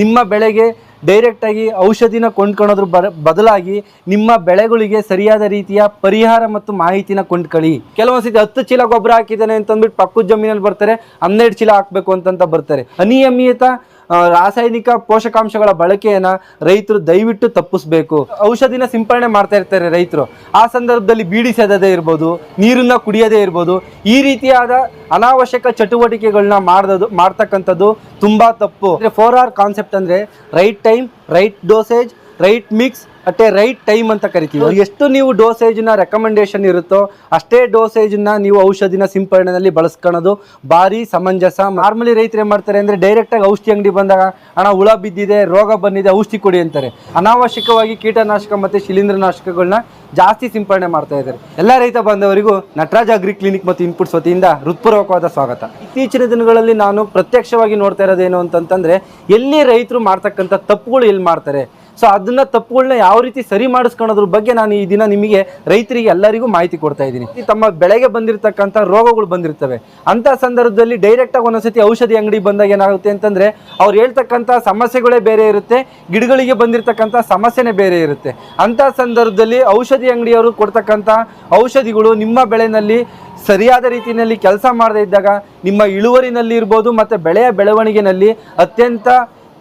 ನಿಮ್ಮ ಬೆಳೆಗೆ ಡೈರೆಕ್ಟಾಗಿ ಔಷಧಿನ ಕೊಂಡ್ಕೊಳೋದ್ರ ಬದಲಾಗಿ ನಿಮ್ಮ ಬೆಳೆಗಳಿಗೆ ಸರಿಯಾದ ರೀತಿಯ ಪರಿಹಾರ ಮತ್ತು ಮಾಹಿತಿನ ಕೊಂಡ್ಕೊಳ್ಳಿ. ಕೆಲವೊಂದ್ಸತಿ ಹತ್ತು ಚೀಲ ಗೊಬ್ಬರ ಹಾಕಿದ್ದಾನೆ ಅಂತಂದ್ಬಿಟ್ಟು ಪಕ್ಕದ ಜಮೀನಲ್ಲಿ ಬರ್ತಾರೆ, ಹನ್ನೆರಡು ಚೀಲ ಹಾಕಬೇಕು ಅಂತಂತ ಬರ್ತಾರೆ. ಅನಿಯಮಿತ ರಾಸಾಯನಿಕ ಪೋಷಕಾಂಶಗಳ ಬಳಕೆಯನ್ನ ರೈತರು ದಯವಿಟ್ಟು ತಪ್ಪಿಸ್ಬೇಕು. ಔಷಧಿನ ಸಿಂಪರಣೆ ಮಾಡ್ತಾ ಇರ್ತಾರೆ ರೈತರು. ಆ ಸಂದರ್ಭದಲ್ಲಿ ಬೀಡಿ ಸೆದದೇ ಇರ್ಬೋದು, ನೀರನ್ನ ಕುಡಿಯದೇ ಇರ್ಬೋದು, ಈ ರೀತಿಯಾದ ಅನಾವಶ್ಯಕ ಚಟುವಟಿಕೆಗಳನ್ನ ಮಾಡೋದು ಮಾಡ್ತಕ್ಕಂಥದ್ದು ತುಂಬಾ ತಪ್ಪು. ಫೋರ್ ಆರ್ ಕಾನ್ಸೆಪ್ಟ್ ಅಂದ್ರೆ right time right dosage right mix at a right time ಅಂತ ಕರಿತೀವಿ. ಎಷ್ಟು ನೀವು ಡೋಸೇಜ್ನ ರೆಕಮೆಂಡೇಶನ್ ಇರುತ್ತೋ ಅಷ್ಟೇ ಡೋಸೇಜ್ನ ನೀವು ಔಷಧಿನ ಸಿಂಪರಣೆಯಲ್ಲಿ ಬಳಸ್ಕೊಳ್ಳೋದು ಭಾರಿ ಸಮಂಜಸ. ನಾರ್ಮಲಿ ರೈತರು ಏನು ಮಾಡ್ತಾರೆ ಅಂದರೆ ಡೈರೆಕ್ಟಾಗಿ ಔಷಧಿ ಅಂಗಡಿ ಬಂದಾಗ ಹಣ ಹುಳ ಬಿದ್ದಿದೆ, ರೋಗ ಬಂದಿದೆ, ಔಷಧಿ ಕೊಡಿ ಅಂತಾರೆ. ಅನಾವಶ್ಯಕವಾಗಿ ಕೀಟನಾಶಕ ಮತ್ತು ಶಿಲೀಂಧ್ರನಾಶಕಗಳನ್ನ ಜಾಸ್ತಿ ಸಿಂಪರಣೆ ಮಾಡ್ತಾ ಇದ್ದಾರೆ. ಎಲ್ಲ ರೈತ ಬಾಂಧವರಿಗೂ ನಟರಾಜ್ ಅಗ್ರಿ ಕ್ಲಿನಿಕ್ ಮತ್ತು ಇನ್ಪುಟ್ಸ್ ವತಿಯಿಂದ ಹೃತ್ಪೂರ್ವಕವಾದ ಸ್ವಾಗತ. ಇತ್ತೀಚಿನ ದಿನಗಳಲ್ಲಿ ನಾನು ಪ್ರತ್ಯಕ್ಷವಾಗಿ ನೋಡ್ತಾ ಇರೋದೇನು ಅಂತಂತಂದರೆ, ಎಲ್ಲಿ ರೈತರು ಮಾಡ್ತಕ್ಕಂಥ ತಪ್ಪುಗಳು ಎಲ್ಲಿ ಮಾಡ್ತಾರೆ? ಸೊ ಅದನ್ನ ತಪ್ಪುಗಳನ್ನ ಯಾವ ರೀತಿ ಸರಿ ಮಾಡಿಸ್ಕೊಳ್ಳೋದ್ರ ಬಗ್ಗೆ ನಾನು ಈ ದಿನ ನಿಮಗೆ ರೈತರಿಗೆ ಎಲ್ಲರಿಗೂ ಮಾಹಿತಿ ಕೊಡ್ತಾ ಇದ್ದೀನಿ. ತಮ್ಮ ಬೆಳೆಗೆ ಬಂದಿರತಕ್ಕಂಥ ರೋಗಗಳು ಬಂದಿರ್ತವೆ. ಅಂತ ಸಂದರ್ಭದಲ್ಲಿ ಡೈರೆಕ್ಟ್ ಆಗಿ ಒಂದೊಂದ್ಸತಿ ಔಷಧಿ ಅಂಗಡಿ ಬಂದಾಗ ಏನಾಗುತ್ತೆ ಅಂತಂದ್ರೆ, ಅವ್ರು ಹೇಳ್ತಕ್ಕಂಥ ಸಮಸ್ಯೆಗಳೇ ಬೇರೆ ಇರುತ್ತೆ, ಗಿಡಗಳಿಗೆ ಬಂದಿರತಕ್ಕಂಥ ಸಮಸ್ಯೆನೇ ಬೇರೆ ಇರುತ್ತೆ. ಅಂತ ಸಂದರ್ಭದಲ್ಲಿ ಔಷಧಿ ಅಂಗಡಿಯವರು ಕೊಡ್ತಕ್ಕಂಥ ಔಷಧಿಗಳು ನಿಮ್ಮ ಬೆಳೆನಲ್ಲಿ ಸರಿಯಾದ ರೀತಿಯಲ್ಲಿ ಕೆಲಸ ಮಾಡದೇ ಇದ್ದಾಗ, ನಿಮ್ಮ ಇಳುವರಿನಲ್ಲಿ ಇರ್ಬೋದು ಮತ್ತು ಬೆಳೆಯ ಬೆಳವಣಿಗೆನಲ್ಲಿ ಅತ್ಯಂತ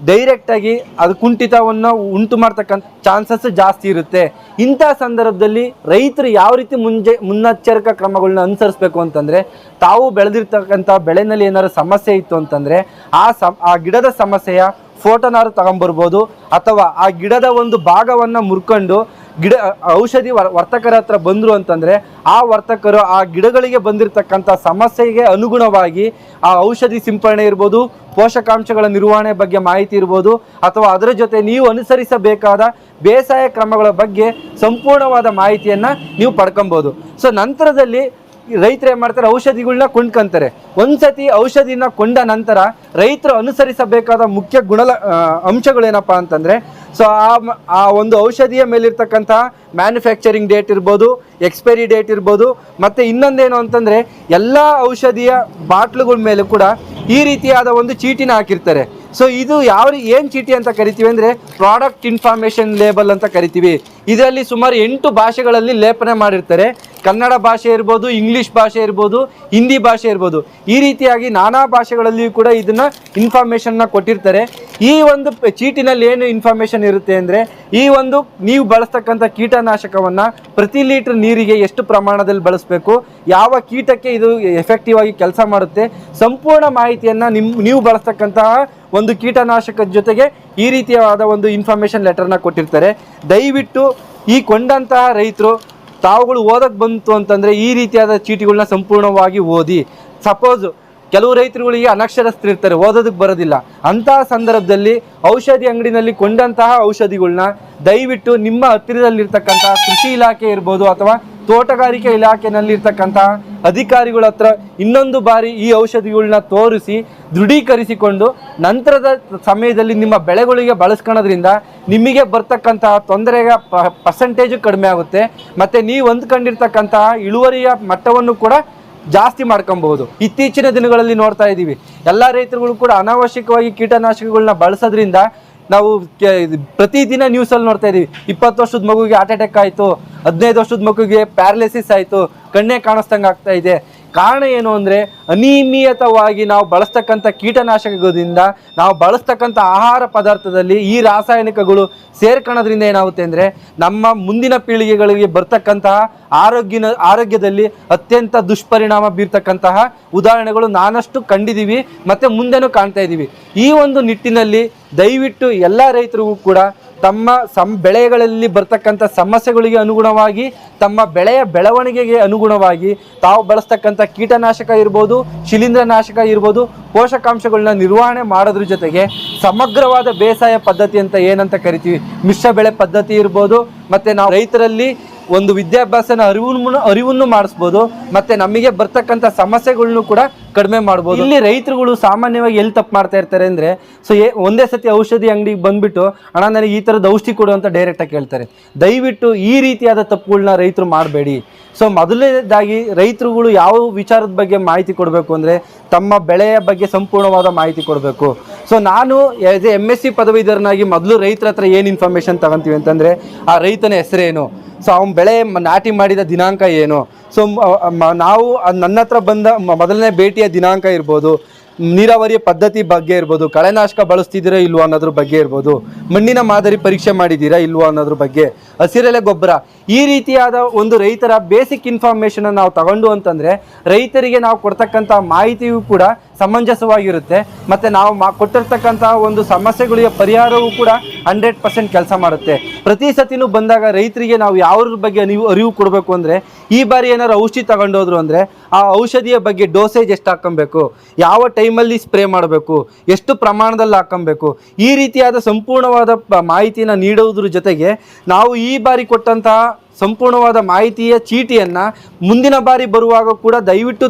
ಡೈರೆಕ್ಟಾಗಿ ಅದು ಕುಂಠಿತವನ್ನು ಉಂಟು ಮಾಡ್ತಕ್ಕಂಥ ಚಾನ್ಸಸ್ ಜಾಸ್ತಿ ಇರುತ್ತೆ. ಇಂಥ ಸಂದರ್ಭದಲ್ಲಿ ರೈತರು ಯಾವ ರೀತಿ ಮುಂಜೆ, ಮುನ್ನೆಚ್ಚರಿಕಾ ಕ್ರಮಗಳನ್ನ ಅನುಸರಿಸಬೇಕು ಅಂತಂದರೆ, ತಾವು ಬೆಳೆದಿರ್ತಕ್ಕಂಥ ಬೆಳೆನಲ್ಲಿ ಏನಾದ್ರು ಸಮಸ್ಯೆ ಇತ್ತು ಅಂತಂದರೆ, ಆ ಆ ಗಿಡದ ಸಮಸ್ಯೆಯ ಫೋಟೋನಾರು ತಗೊಂಬರ್ಬೋದು, ಅಥವಾ ಆ ಗಿಡದ ಒಂದು ಭಾಗವನ್ನು ಮುರ್ಕೊಂಡು ಗಿಡ, ಔಷಧಿ ವರ್, ವರ್ತಕರ ಹತ್ರ ಬಂದರು ಅಂತಂದರೆ ಆ ವರ್ತಕರು ಆ ಗಿಡಗಳಿಗೆ ಬಂದಿರತಕ್ಕಂಥ ಸಮಸ್ಯೆಗೆ ಅನುಗುಣವಾಗಿ ಆ ಔಷಧಿ ಸಿಂಪರಣೆ ಇರ್ಬೋದು, ಪೋಷಕಾಂಶಗಳ ನಿರ್ವಹಣೆ ಬಗ್ಗೆ ಮಾಹಿತಿ ಇರ್ಬೋದು, ಅಥವಾ ಅದರ ಜೊತೆ ನೀವು ಅನುಸರಿಸಬೇಕಾದ ಬೇಸಾಯ ಕ್ರಮಗಳ ಬಗ್ಗೆ ಸಂಪೂರ್ಣವಾದ ಮಾಹಿತಿಯನ್ನು ನೀವು ಪಡ್ಕೊಬೋದು. ಸೊ ನಂತರದಲ್ಲಿ ರೈತರು ಏನು ಮಾಡ್ತಾರೆ? ಔಷಧಿಗಳನ್ನ ಕೊಂಡ್ಕೊಂತಾರೆ. ಒಂದ್ಸತಿ ಔಷಧಿನ ಕೊಂಡ ನಂತರ ರೈತರು ಅನುಸರಿಸಬೇಕಾದ ಮುಖ್ಯ ಗುಣ ಅಂಶಗಳೇನಪ್ಪ ಅಂತಂದರೆ, ಸೊ ಆ ಆ ಒಂದು ಔಷಧಿಯ ಮೇಲಿರ್ತಕ್ಕಂಥ ಮ್ಯಾನುಫ್ಯಾಕ್ಚರಿಂಗ್ ಡೇಟ್ ಇರ್ಬೋದು, ಎಕ್ಸ್ಪೈರಿ ಡೇಟ್ ಇರ್ಬೋದು, ಮತ್ತು ಇನ್ನೊಂದೇನು ಅಂತಂದರೆ ಎಲ್ಲ ಔಷಧಿಯ ಬಾಟ್ಲುಗಳ ಮೇಲೆ ಕೂಡ ಈ ರೀತಿಯಾದ ಒಂದು ಚೀಟಿನ ಹಾಕಿರ್ತಾರೆ. ಸೊ ಇದು ಯಾವ ಏನು ಚೀಟಿ ಅಂತ ಕರಿತೀವಿ ಅಂದರೆ ಪ್ರಾಡಕ್ಟ್ ಇನ್ಫಾರ್ಮೇಷನ್ ಲೇಬಲ್ ಅಂತ ಕರಿತೀವಿ. ಇದರಲ್ಲಿ ಸುಮಾರು ಎಂಟು ಭಾಷೆಗಳಲ್ಲಿ ಲೇಪನ ಮಾಡಿರ್ತಾರೆ. ಕನ್ನಡ ಭಾಷೆ ಇರ್ಬೋದು ಇಂಗ್ಲೀಷ್ ಭಾಷೆ ಇರ್ಬೋದು ಹಿಂದಿ ಭಾಷೆ ಇರ್ಬೋದು, ಈ ರೀತಿಯಾಗಿ ನಾನಾ ಭಾಷೆಗಳಲ್ಲಿಯೂ ಕೂಡ ಇದನ್ನು ಇನ್ಫಾರ್ಮೇಷನ್ನ ಕೊಟ್ಟಿರ್ತಾರೆ. ಈ ಒಂದು ಚೀಟಿನಲ್ಲಿ ಏನು ಇನ್ಫಾರ್ಮೇಷನ್ ಇರುತ್ತೆ ಅಂದರೆ, ಈ ಒಂದು ನೀವು ಬಳಸ್ತಕ್ಕಂಥ ಕೀಟನಾಶಕವನ್ನು ಪ್ರತಿ ಲೀಟ್ರ್ ನೀರಿಗೆ ಎಷ್ಟು ಪ್ರಮಾಣದಲ್ಲಿ ಬಳಸಬೇಕು, ಯಾವ ಕೀಟಕ್ಕೆ ಇದು ಎಫೆಕ್ಟಿವ್ ಆಗಿ ಕೆಲಸ ಮಾಡುತ್ತೆ, ಸಂಪೂರ್ಣ ಮಾಹಿತಿಯನ್ನು ನಿಮ್ಮ ನೀವು ಬಳಸ್ತಕ್ಕಂತಹ ಒಂದು ಕೀಟನಾಶಕದ ಜೊತೆಗೆ ಈ ರೀತಿಯಾದ ಒಂದು ಇನ್ಫಾರ್ಮೇಷನ್ ಲೆಟರ್ನ ಕೊಟ್ಟಿರ್ತಾರೆ. ದಯವಿಟ್ಟು ಈ ಕೊಂಡಂತಹ ರೈತರು ತಾವುಗಳು ಓದಕ್ಕೆ ಬಂತು ಅಂತಂದರೆ ಈ ರೀತಿಯಾದ ಚೀಟಿಗಳನ್ನ ಸಂಪೂರ್ಣವಾಗಿ ಓದಿ ಸಪೋಸ್ ಕೆಲವು ರೈತರುಗಳಿಗೆ ಅನಕ್ಷರಸ್ಥರಿರ್ತಾರೆ ಓದೋದಕ್ಕೆ ಬರೋದಿಲ್ಲ. ಅಂತಹ ಸಂದರ್ಭದಲ್ಲಿ ಔಷಧಿ ಅಂಗಡಿನಲ್ಲಿ ಕೊಂಡಂತಹ ಔಷಧಿಗಳನ್ನ ದಯವಿಟ್ಟು ನಿಮ್ಮ ಹತ್ತಿರದಲ್ಲಿರ್ತಕ್ಕಂತಹ ಕೃಷಿ ಇಲಾಖೆ ಇರ್ಬೋದು ಅಥವಾ ತೋಟಗಾರಿಕೆ ಇಲಾಖೆನಲ್ಲಿರ್ತಕ್ಕಂತಹ ಅಧಿಕಾರಿಗಳ ಹತ್ರ ಇನ್ನೊಂದು ಬಾರಿ ಈ ಔಷಧಿಗಳನ್ನ ತೋರಿಸಿ ದೃಢೀಕರಿಸಿಕೊಂಡು ನಂತರದ ಸಮಯದಲ್ಲಿ ನಿಮ್ಮ ಬೆಳೆಗಳಿಗೆ ಬಳಸ್ಕೊಳ್ಳೋದ್ರಿಂದ ನಿಮಗೆ ಬರ್ತಕ್ಕಂತಹ ತೊಂದರೆಯ ಪರ್ಸೆಂಟೇಜು ಕಡಿಮೆ ಆಗುತ್ತೆ. ಮತ್ತು ನೀವು ಹೊಂದ್ಕೊಂಡಿರ್ತಕ್ಕಂತಹ ಇಳುವರಿಯ ಮಟ್ಟವನ್ನು ಕೂಡ ಜಾಸ್ತಿ ಮಾಡ್ಕೊಬಹುದು. ಇತ್ತೀಚಿನ ದಿನಗಳಲ್ಲಿ ನೋಡ್ತಾ ಇದ್ದೀವಿ. ಎಲ್ಲ ರೈತರುಗಳು ಕೂಡ ಅನಾವಶ್ಯಕವಾಗಿ ಕೀಟನಾಶಕಗಳನ್ನ ಬಳಸೋದ್ರಿಂದ ನಾವು ಪ್ರತಿದಿನ ನ್ಯೂಸಲ್ಲಿ ನೋಡ್ತಾ ಇದ್ದೀವಿ. ಇಪ್ಪತ್ತು ವರ್ಷದ ಮಗುಗೆ ಹಾರ್ಟ್ ಅಟ್ಯಾಕ್ ಆಯಿತು, ಹದಿನೈದು ವರ್ಷದ ಮಗುಗೆ ಪ್ಯಾರಲಿಸಿಸ್ ಆಯಿತು, ಕಣ್ಣೇ ಕಾಣಿಸ್ದಂಗೆ ಆಗ್ತಾ ಇದೆ. ಕಾರಣ ಏನು ಅಂದರೆ ಅನಿಯಮಿತವಾಗಿ ನಾವು ಬಳಸ್ತಕ್ಕಂಥ ಕೀಟನಾಶಕದಿಂದ ನಾವು ಬಳಸ್ತಕ್ಕಂಥ ಆಹಾರ ಪದಾರ್ಥದಲ್ಲಿ ಈ ರಾಸಾಯನಿಕಗಳು ಸೇರ್ಕೊಳ್ಳೋದ್ರಿಂದ ಏನಾಗುತ್ತೆ ಅಂದರೆ ನಮ್ಮ ಮುಂದಿನ ಪೀಳಿಗೆಗಳಿಗೆ ಬರ್ತಕ್ಕಂತಹ ಆರೋಗ್ಯನ, ಆರೋಗ್ಯದಲ್ಲಿ ಅತ್ಯಂತ ದುಷ್ಪರಿಣಾಮ ಬೀರ್ತಕ್ಕಂತಹ ಉದಾಹರಣೆಗಳು ನಾನಷ್ಟು ಕಂಡಿದ್ದೀವಿ ಮತ್ತು ಮುಂದೆನೂ ಕಾಣ್ತಾ ಇದ್ದೀವಿ ಈ ಒಂದು ನಿಟ್ಟಿನಲ್ಲಿ ದಯವಿಟ್ಟು ಎಲ್ಲ ರೈತರಿಗೂ ಕೂಡ ತಮ್ಮ ಸಂ ಬೆಳೆಗಳಲ್ಲಿ ಬರ್ತಕ್ಕಂಥ ಸಮಸ್ಯೆಗಳಿಗೆ ಅನುಗುಣವಾಗಿ, ತಮ್ಮ ಬೆಳೆಯ ಬೆಳವಣಿಗೆಗೆ ಅನುಗುಣವಾಗಿ, ತಾವು ಬಳಸ್ತಕ್ಕಂಥ ಕೀಟನಾಶಕ ಇರ್ಬೋದು, ಶಿಲೀಂಧ್ರನಾಶಕ ಇರ್ಬೋದು ಪೋಷಕಾಂಶಗಳನ್ನ ನಿರ್ವಹಣೆ ಮಾಡೋದ್ರ ಜೊತೆಗೆ ಸಮಗ್ರವಾದ ಬೇಸಾಯ ಪದ್ಧತಿ ಅಂತ ಏನಂತ ಕರಿತೀವಿ. ಮಿಶ್ರ ಬೆಳೆ ಪದ್ಧತಿ ಇರ್ಬೋದು, ಮತ್ತು ನಾವು ರೈತರಲ್ಲಿ ಒಂದು ವಿದ್ಯಾಭ್ಯಾಸನ ಅರಿವನ್ನು ಅರಿವನ್ನು ಮಾಡಿಸ್ಬೋದು, ಮತ್ತೆ ನಮಗೆ ಬರ್ತಕ್ಕಂಥ ಸಮಸ್ಯೆಗಳನ್ನು ಕೂಡ ಕಡಿಮೆ ಮಾಡ್ಬೋದು. ಇಲ್ಲಿ ರೈತರುಗಳು ಸಾಮಾನ್ಯವಾಗಿ ಎಲ್ಲಿ ತಪ್ಪು ಮಾಡ್ತಾ ಇರ್ತಾರೆ ಅಂದ್ರೆ, ಸೊ ಒಂದೇ ಸತಿ ಔಷಧಿ ಅಂಗಡಿಗೆ ಬಂದ್ಬಿಟ್ಟು, ಅಣ್ಣ, ನನಗೆ ಈ ಥರದ ಔಷಧಿ ಕೊಡು ಅಂತ ಡೈರೆಕ್ಟಾಗಿ ಕೇಳ್ತಾರೆ. ದಯವಿಟ್ಟು ಈ ರೀತಿಯಾದ ತಪ್ಪುಗಳನ್ನ ರೈತರು ಮಾಡಬೇಡಿ. ಸೊ ಮೊದಲನೇದಾಗಿ ರೈತರುಗಳು ಯಾವ ವಿಚಾರದ ಬಗ್ಗೆ ಮಾಹಿತಿ ಕೊಡಬೇಕು ಅಂದರೆ, ತಮ್ಮ ಬೆಳೆಯ ಬಗ್ಗೆ ಸಂಪೂರ್ಣವಾದ ಮಾಹಿತಿ ಕೊಡಬೇಕು. ಸೊ ನಾನು ಎ ಎಂ ಎಸ್ ಸಿ ಪದವೀಧರನಾಗಿ ಮೊದಲು ರೈತರ ಹತ್ರ ಏನು ಇನ್ಫಾರ್ಮೇಷನ್ ತಗೊಂತೀವಿ ಅಂತಂದರೆ, ಆ ರೈತನ ಹೆಸರೇನು? ಸೊ ಅವನ ಬೆಳೆ ನಾಟಿ ಮಾಡಿದ ದಿನಾಂಕ ಏನು? ಸೊ ನಾವು ನನ್ನ ಹತ್ರ ಬಂದ ಮೊದಲನೇ ಭೇಟಿಯ ದಿನಾಂಕ ಇರ್ಬೋದು, ನೀರಾವರಿಯ ಪದ್ಧತಿ ಬಗ್ಗೆ ಇರ್ಬೋದು, ಕಳೆನಾಶಕ ಬಳಸ್ತಿದ್ದೀರಾ ಇಲ್ವೋ ಅನ್ನೋದ್ರ ಬಗ್ಗೆ ಇರ್ಬೋದು, ಮಣ್ಣಿನ ಮಾದರಿ ಪರೀಕ್ಷೆ ಮಾಡಿದ್ದೀರಾ ಇಲ್ವೋ ಅನ್ನೋದ್ರ ಬಗ್ಗೆ. ಹಸಿರೆಲೆ ಗೊಬ್ಬರ. ಈ ರೀತಿಯಾದ ಒಂದು ರೈತರ ಬೇಸಿಕ್ ಇನ್ಫಾರ್ಮೇಷನ್ ನಾವು ತಗೊಂಡು ಅಂತಂದ್ರೆ, ರೈತರಿಗೆ ನಾವು ಕೊಡ್ತಕ್ಕಂಥ ಮಾಹಿತಿಯೂ ಕೂಡ ಸಮಂಜಸವಾಗಿರುತ್ತೆ. ಮತ್ತೆ ನಾವು ಮಾ ಒಂದು ಸಮಸ್ಯೆಗಳಿಗೆ ಪರಿಹಾರವೂ ಕೂಡ ಹಂಡ್ರೆಡ್ ಪರ್ಸೆಂಟ್ ಕೆಲಸ ಮಾಡುತ್ತೆ. ಪ್ರತಿ ಸತಿನೂ ಬಂದಾಗ ರೈತರಿಗೆ ನಾವು ಯಾವ್ದ್ರ ಬಗ್ಗೆ ನೀವು ಅರಿವು ಕೊಡಬೇಕು ಅಂದರೆ, ಈ ಬಾರಿ ಏನಾದ್ರು ಔಷಧಿ ತಗೊಂಡೋದ್ರು ಅಂದರೆ, ಆ ಔಷಧಿಯ ಬಗ್ಗೆ ಡೋಸೇಜ್ ಎಷ್ಟು ಹಾಕೊಬೇಕು ಯಾವ ಟೈಮಲ್ಲಿ ಸ್ಪ್ರೇ ಮಾಡಬೇಕು? ಎಷ್ಟು ಪ್ರಮಾಣದಲ್ಲಿ ಹಾಕೊಬೇಕು ಈ ರೀತಿಯಾದ ಸಂಪೂರ್ಣವಾದ ಮಾಹಿತಿನ ನೀಡುವುದ್ರ ಜೊತೆಗೆ ನಾವು ಈ ಬಾರಿ ಕೊಟ್ಟಂತಹ ಸಂಪೂರ್ಣವಾದ ಮಾಹಿತಿಯ ಚೀಟಿಯನ್ನು ಮುಂದಿನ ಬಾರಿ ಬರುವಾಗ ಕೂಡ ದಯವಿಟ್ಟು